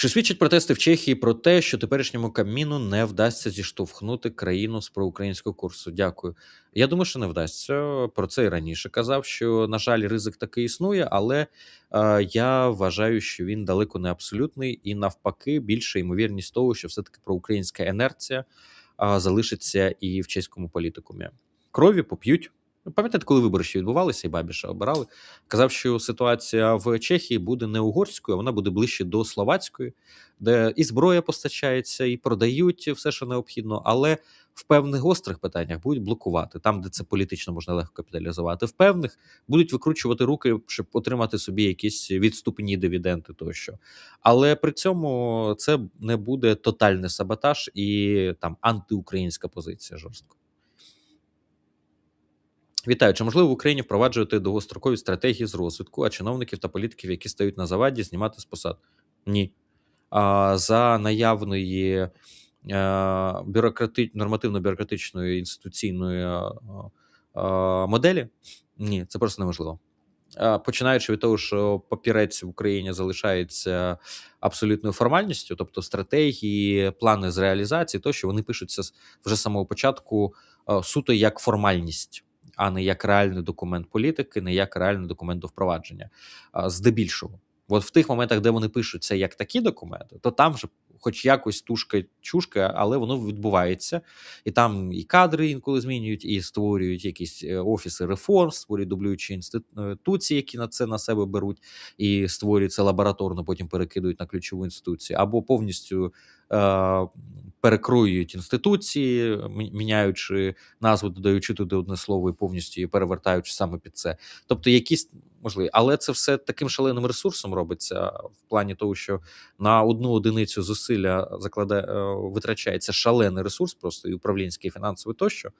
Чи свідчать протести в Чехії про те, що теперішньому Кабміну не вдасться зіштовхнути країну з проукраїнського курсу? Дякую. Я думаю, що не вдасться. Про це і раніше казав, що, на жаль, ризик такий існує, але е, я вважаю, що він далеко не абсолютний, і навпаки, більша ймовірність того, що все-таки проукраїнська інерція е, залишиться і в чеському політикумі. Крові поп'ють. Ну, Пам'ятаєте, коли вибори ще відбувалися, і Бабіша обирали, казав, що ситуація в Чехії буде не угорською, а вона буде ближче до словацької, де і зброя постачається, і продають все, що необхідно, але в певних гострих питаннях будуть блокувати, там, де це політично можна легко капіталізувати. В певних будуть викручувати руки, щоб отримати собі якісь відступні дивіденди тощо. Але при цьому це не буде тотальний саботаж і там антиукраїнська позиція жорстко. Вітаю, чи можливо в Україні впроваджувати довгострокові стратегії з розвитку, а чиновників та політиків, які стають на заваді, знімати з посад? Ні. А, За наявної е, бюрократи... нормативно-бюрократичної інституційної е, е, моделі, ні, це просто неможливо. Починаючи від того, що папірець в Україні залишається абсолютною формальністю, тобто стратегії, плани з реалізації, то що вони пишуться вже з самого початку суто як формальність а не як реальний документ політики, не як реальний документ до впровадження. Здебільшого, от в тих моментах, де вони пишуться як такі документи, то там вже, хоч якось тушка чушка, але воно відбувається, і там і кадри інколи змінюють, і створюють якісь е, офіси реформ, створюють дублюючі інституції, які на це на себе беруть, і створюють це лабораторно, потім перекидують на ключову інституцію, або повністю. Е, перекроюють інституції, міняючи назву, додаючи туди одне слово і повністю її перевертаючи саме під це. Тобто, якісь можливі, але це все таким шаленим ресурсом робиться в плані того, що на одну одиницю зусилля закладає е, витрачається шалений ресурс, просто і управлінський, і фінансовий тощо.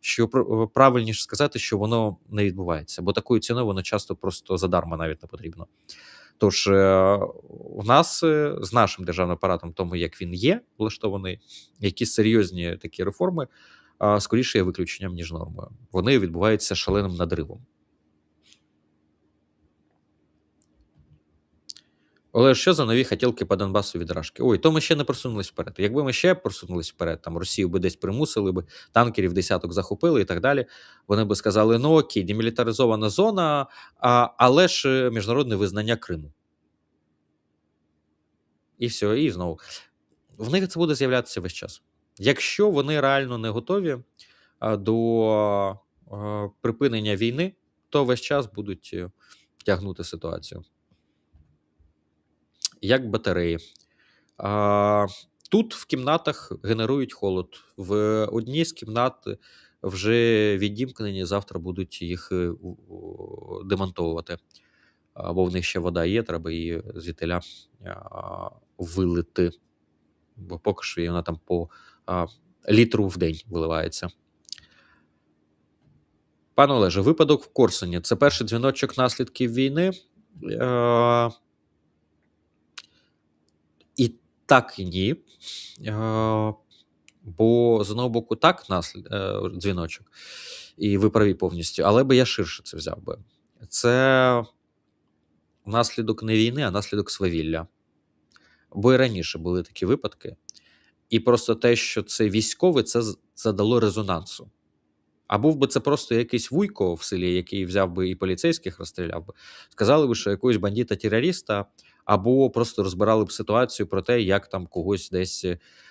Що пр- правильніше сказати, що воно не відбувається, бо такою ціною воно часто просто задарма навіть не потрібно. Тож е, у нас е, з нашим державним апаратом, тому як він є, влаштований, якісь серйозні такі реформи, скоріше є виключенням, ніж нормою. Вони відбуваються шаленим надривом. Але що за нові хотілки по Донбасу від Рашки? Ой, то ми ще не просунулись вперед. Якби ми ще просунулись вперед, там Росію би десь примусили би, танкерів десяток захопили і так далі. Вони би сказали: ну окей, демілітаризована зона, а, але ж е, міжнародне визнання Криму. І все, і знову. В них це буде з'являтися весь час. Якщо вони реально не готові до припинення війни, то весь час будуть е, тягнути ситуацію. Як батареї. А, тут в кімнатах генерують холод. В одній з кімнат вже відімкнені, завтра будуть їх е, демонтовувати. Бо в них ще вода є, треба її звідтиля а, вилити. Бо поки що вона там по а, літру в день виливається. Пане Олеже, випадок в Корсуні. Це перший дзвіночок наслідків війни. Так, і ні. Е, бо з одного боку, так, наслід, е, дзвіночок, і ви праві повністю, але би я ширше це взяв би. Це наслідок не війни, а наслідок свавілля. Бо і раніше були такі випадки. І просто те, що це військовий, це задало резонансу. А був би це просто якийсь вуйко в селі, який взяв би і поліцейських розстріляв би, сказали б, що якогось бандита-терориста, або просто розбирали б ситуацію про те, як там когось десь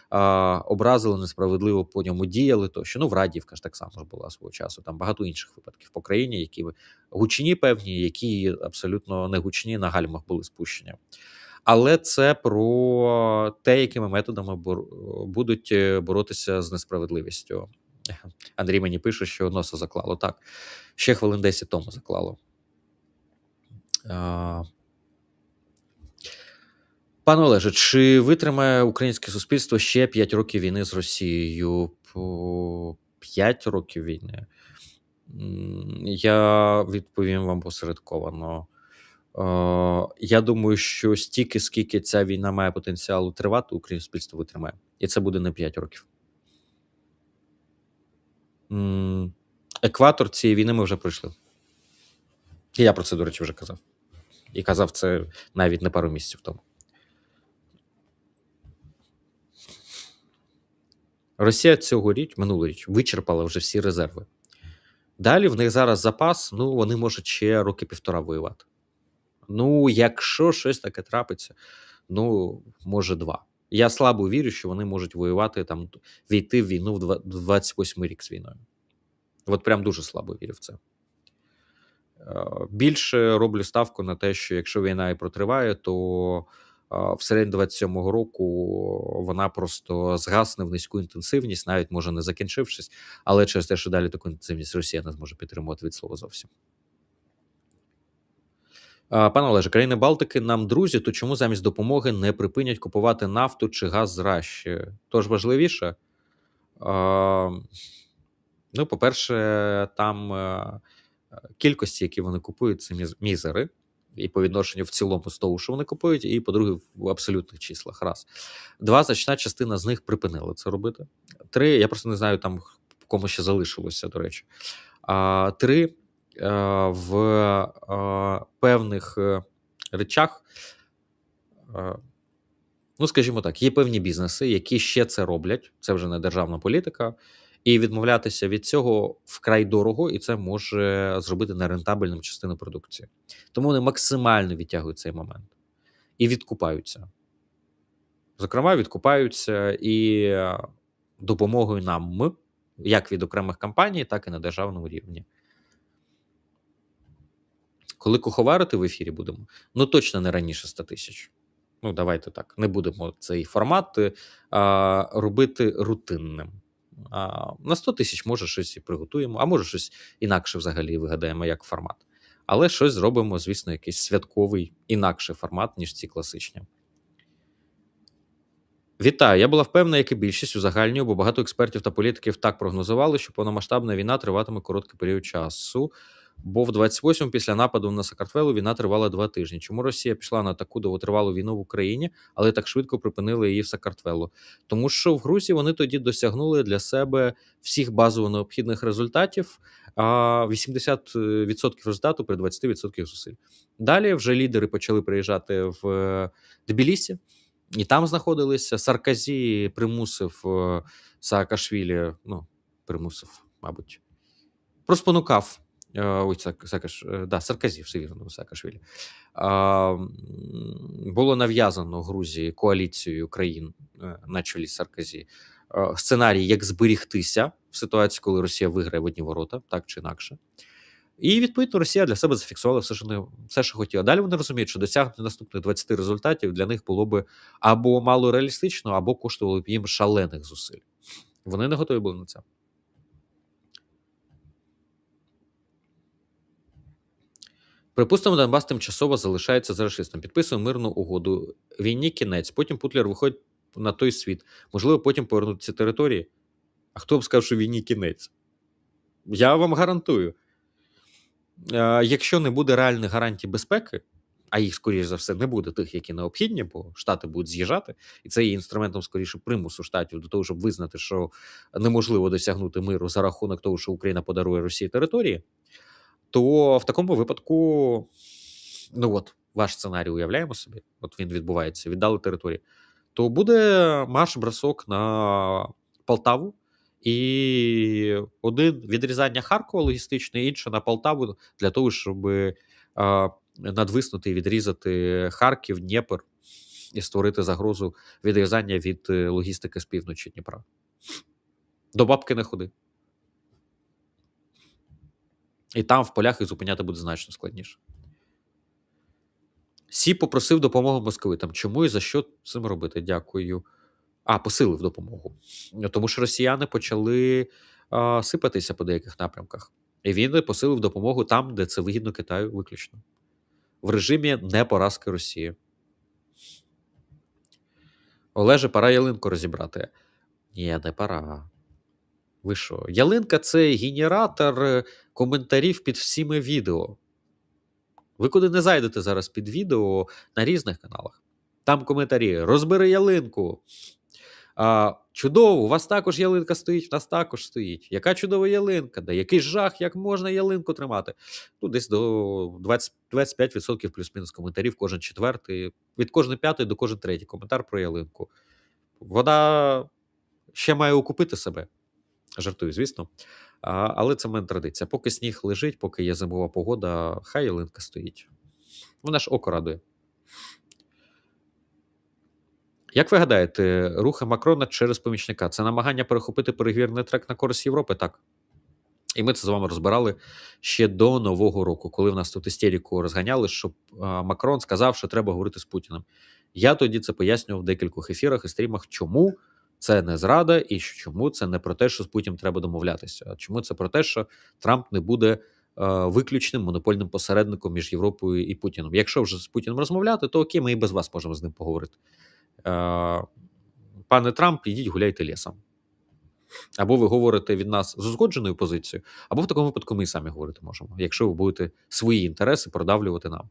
а, образили, несправедливо по ньому діяли. Тощо. Ну, в Радівка ж так само ж була свого часу. Там багато інших випадків по країні, які гучні певні, які абсолютно не гучні на гальмах були спущені. Але це про те, якими методами будуть е, боротися з несправедливістю. Андрій мені пише, що носа заклало. Так, ще хвилин 10 тому заклало. Пане Олеже, чи витримає українське суспільство ще 5 років війни з Росією? По 5 років війни? Я відповім вам посередковано. Е, Я думаю, що стільки, скільки ця війна має потенціалу тривати, українське суспільство витримає. І це буде не 5 років. Екватор цієї війни ми вже пройшли. І я про це, до речі, вже казав. І казав це навіть не пару місяців тому. Росія цьогоріч, минулоріч, вичерпала вже всі резерви. Далі в них зараз запас, ну вони можуть ще роки півтора воювати. Ну, якщо щось таке трапиться, ну, може, два. Я слабо вірю, що вони можуть воювати там, війти в війну в 28 рік з війною. От прям дуже слабо вірю в це. Е, більше роблю ставку на те, що якщо війна і протриває, то в середині 27-го року вона просто згасне в низьку інтенсивність, навіть може не закінчившись, але через те, що далі таку інтенсивність Росія не зможе підтримувати від слова зовсім. Пане Олеже, країни Балтики нам друзі, то чому замість допомоги не припинять купувати нафту чи газ з Раші? Тож важливіше? Ну, по-перше, там е, кількості, які вони купують, це мізери і по відношенню в цілому з того, що вони купують, і по-друге, в абсолютних числах. Раз. Два, значна частина з них припинила це робити. Три, я просто не знаю, там кому ще залишилося, до речі. А, Три а, е, в а, е, певних е, речах. А, Ну, скажімо так, є певні бізнеси, які ще це роблять. Це вже не державна політика. І відмовлятися від цього вкрай дорого, і це може зробити нерентабельним частину продукції. Тому вони максимально відтягують цей момент і відкупаються. Зокрема, відкупаються і допомогою нам, як від окремих компаній, так і на державному рівні. Коли куховарити в ефірі будемо, ну точно не раніше 100 тисяч. Ну, давайте так. Не будемо цей формат а, робити рутинним. А, На 100 тисяч може щось і приготуємо, а може щось інакше взагалі вигадаємо як формат. Але щось зробимо, звісно, якийсь святковий інакший формат, ніж ці класичні. Вітаю. Я була впевнена, як і більшість у загальній, бо багато експертів та політиків так прогнозували, що повномасштабна війна триватиме короткий період часу. Бо в 28-му після нападу на Сакартвелу війна тривала два тижні. Чому Росія пішла на таку довготривалу війну в Україні, але так швидко припинили її в Сакартвелу? Тому що в Грузії вони тоді досягнули для себе всіх базово необхідних результатів, а 80% результату при 20% зусиль. Далі вже лідери почали приїжджати в Тбілісі, і там знаходилися. Сарказі примусив е, Саакашвілі, ну примусив, мабуть, проспонукав. Е, ой, Саакаш, е, да, Сарказі, все вірно, Саакашвілі. Було нав'язано Грузії коаліцією країн е, на чолі Сарказі сценарій, як зберігтися в ситуації, коли Росія виграє в одні ворота, так чи інакше. І відповідно Росія для себе зафіксувала все, що не все, що хотіла. Далі вони розуміють, що досягнути наступних 20 результатів для них було б або мало реалістично, або коштувало б їм шалених зусиль. Вони не готові були на це. Припустимо, Донбас тимчасово залишається за расистом. Підписує мирну угоду. Війні кінець. Потім Путлер виходить на той світ. Можливо, потім повернуться території. А хто б сказав, що війні кінець? Я вам гарантую. Е, якщо не буде реальних гарантій безпеки, а їх, скоріш за все, не буде тих, які необхідні, бо штати будуть з'їжджати, і це є інструментом скоріше примусу штатів до того, щоб визнати, що неможливо досягнути миру за рахунок того, що Україна подарує Росії території то в такому випадку, ну от, ваш сценарій уявляємо собі, от він відбувається, віддали території, то буде марш бросок на Полтаву. І один відрізання Харкова логістичне, інше на Полтаву для того, щоб а, надвиснути і відрізати Харків, Дніпр і створити загрозу відрізання від е, логістики з півночі Дніпра. До бабки не ходи. І там в полях їх зупиняти буде значно складніше. Сі попросив допомогу московитам. Чому і за що цим робити? Дякую. А, посилив допомогу. Тому що росіяни почали а, сипатися по деяких напрямках. І він посилив допомогу там, де це вигідно Китаю виключно. В режимі не поразки Росії. Олеже, пора ялинку розібрати. Ні, не пора. Ви що? Ялинка це генератор е, коментарів під всіми відео. Ви куди не зайдете зараз під відео на різних каналах. Там коментарі: розбери ялинку. А, Чудово, у вас також ялинка стоїть, в нас також стоїть. Яка чудова ялинка? Да який жах, як можна ялинку тримати? Ну, десь до 20, 25% плюс-мінус коментарів, кожен четвертий, від кожної п'ятої до кожен третій коментар про ялинку. Вода ще має окупити себе. Жартую, звісно. А, але це в мене традиція. Поки сніг лежить, поки є зимова погода, хай ялинка стоїть. Вона ж око радує. Як ви гадаєте, рухи Макрона через помічника це намагання перехопити переговірний трек на користь Європи? Так. І ми це з вами розбирали ще до Нового року, коли в нас тут істеріку розганяли, щоб Макрон сказав, що треба говорити з Путіним. Я тоді це пояснював в декількох ефірах і стрімах, чому це не зрада, і чому це не про те, що з Путіним треба домовлятися, а чому це про те, що Трамп не буде е, виключним монопольним посередником між Європою і Путіним. Якщо вже з Путіним розмовляти, то окей, ми і без вас можемо з ним поговорити. Е, пане Трамп, ідіть гуляйте лісом. Або ви говорите від нас з узгодженою позицією, або в такому випадку ми і самі говорити можемо, якщо ви будете свої інтереси продавлювати нам.